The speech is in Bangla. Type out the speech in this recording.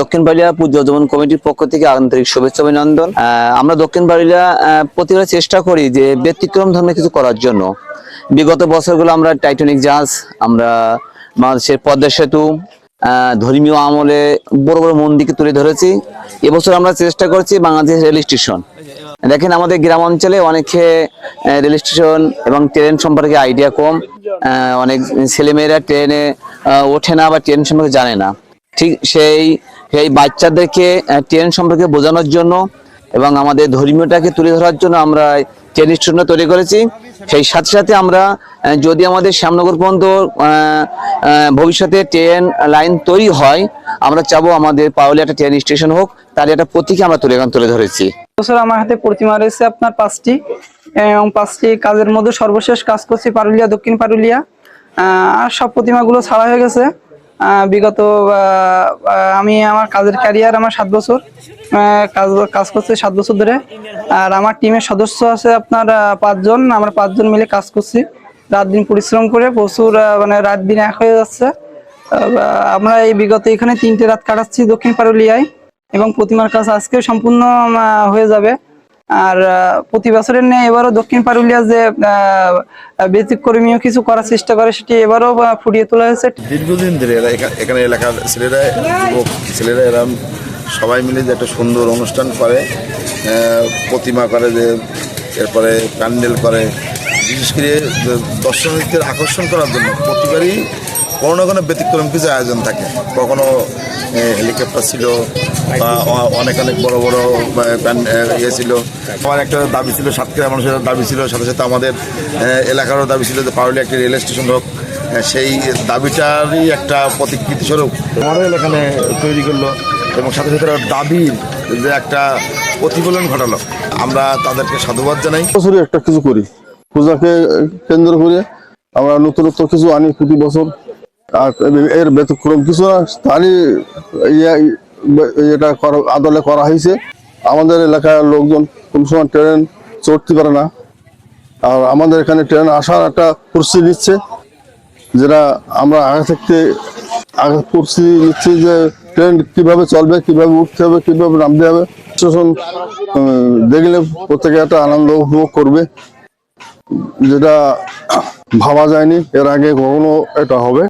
দক্ষিণ বাড়িয়া পূজা, যমন কমিটির পক্ষ থেকে আন্তরিক শুভেচ্ছা, অভিনন্দন। আমরা দক্ষিণ বাড়িয়া প্রতিবার চেষ্টা করি যে ব্যতিক্রম ধর্মের কিছু করার জন্য। বিগত বছরগুলো আমরা টাইটানিক জাহাজ, আমরা বাংলাদেশের পদ্মা সেতু ধর্মীয় আমলে বড় বড় মন্দিরকে তুলে ধরেছি। এবছর আমরা চেষ্টা করছি বাংলাদেশ রেল স্টেশন। দেখেন আমাদের গ্রাম অঞ্চলে অনেকে রেল স্টেশন এবং ট্রেন সম্পর্কে আইডিয়া কম। অনেক ছেলেমেয়েরা ট্রেনে ওঠে না বা ট্রেন সম্পর্কে জানে না। ঠিক সেই সেই বাচ্চাদেরকে ট্রেন সম্পর্কে বোঝানোর জন্য এবং আমাদের ধর্মীয়টাকে তুলে ধরার জন্য আমরা ট্রেন স্টেশন তৈরি করেছি। সেই সাথে সাথে আমরা যদি আমাদের শ্যামনগর পর্যন্ত ভবিষ্যতে ট্রেন লাইন তৈরি হয়, আমরা চাবো আমাদের পাওলে একটা ট্রেন স্টেশন হোক, তার একটা প্রতীকে আমরা তুলে তুলে ধরেছি। বছর আমার হাতে প্রতিমা রয়েছে আপনার পাঁচটি। এবং পাঁচটি কাজের মধ্যে সর্বশেষ কাজ করছি পারুলিয়া, দক্ষিণ পারুলিয়া। আর সব প্রতিমাগুলো ছাড়া হয়ে গেছে। বিগত আমি আমার কাজের ক্যারিয়ার আমার সাত বছর কাজ কাজ করছি সাত বছর ধরে। আর আমার টিমের সদস্য আছে আপনার পাঁচজন, আমরা পাঁচজন মিলে কাজ করছি। রাত দিন পরিশ্রম করে প্রচুর মানে রাত দিন এক হয়ে যাচ্ছে। আমরা এই বিগত এখানে তিনটে রাত কাটাচ্ছি দক্ষিণ পারুলিয়ায় এবং প্রতিমার কাজ আজকে সম্পূর্ণ হয়ে যাবে। আর প্রতি বছরের নেই এবারও দক্ষিণ পারুলিয়া যে ব্যতিক্রমীয় কিছু করার চেষ্টা করে, সেটি এবারও ফুটিয়ে তোলা হয়েছে। দীর্ঘদিন ধরে এরা এখা- এখানে এলাকার ছেলেরা, যুবক ছেলেরা, এরা সবাই মিলে যে একটা সুন্দর অনুষ্ঠান করে প্রতিমা করে যে, এরপরে প্যান্ডেল করে, বিশেষ করে দর্শনার্থীদের আকর্ষণ করার জন্য প্রতিবারই কোনো না কোনো ব্যতিক্রম কিছু আয়োজন থাকে। কখনো হেলিকপ্টার ছিল বা অনেক অনেক বড় বড় ইয়ে ছিল। আমার একটা দাবি ছিল, সাতক্ষীরা মানুষের দাবি ছিল, সাথে সাথে আমাদের এলাকারও দাবি ছিল যে পারুলি একটি রেল স্টেশন হোক সেই দাবিটারই একটা প্রতিকৃতি স্বরূপ। আমারও এখানে তৈরি করল এবং সাথে সাথে দাবির যে একটা প্রতিফলন ঘটালো। আমরা তাদেরকে সাধুবাদ জানাই। একটা কিছু করি। পূজাকে কেন্দ্র করে আমরা নতুনত্ব কিছু আনি প্রতি বছর। এর ব্যতিক্রম কিছু না তারই ইয়ে- এটা আদলে করা হয়েছে। আমাদের এলাকার লোকজন কোন সময় ট্রেন চড়তে পারে না। আর আমাদের এখানে ট্রেন আসার একটা প্রস্তুতি নিচ্ছে, যেটা আমরা আগে থেকে, আগে প্রস্তুতি নিচ্ছি যে ট্রেন কীভাবে চলবে, কীভাবে উঠতে হবে, কীভাবে নামতে হবে। স্টেশন দেখলে প্রত্যেকে একটা আনন্দ উপভোগ করবে, যেটা ভাবা যায়নি। এর আগে কখনো এটা হবে।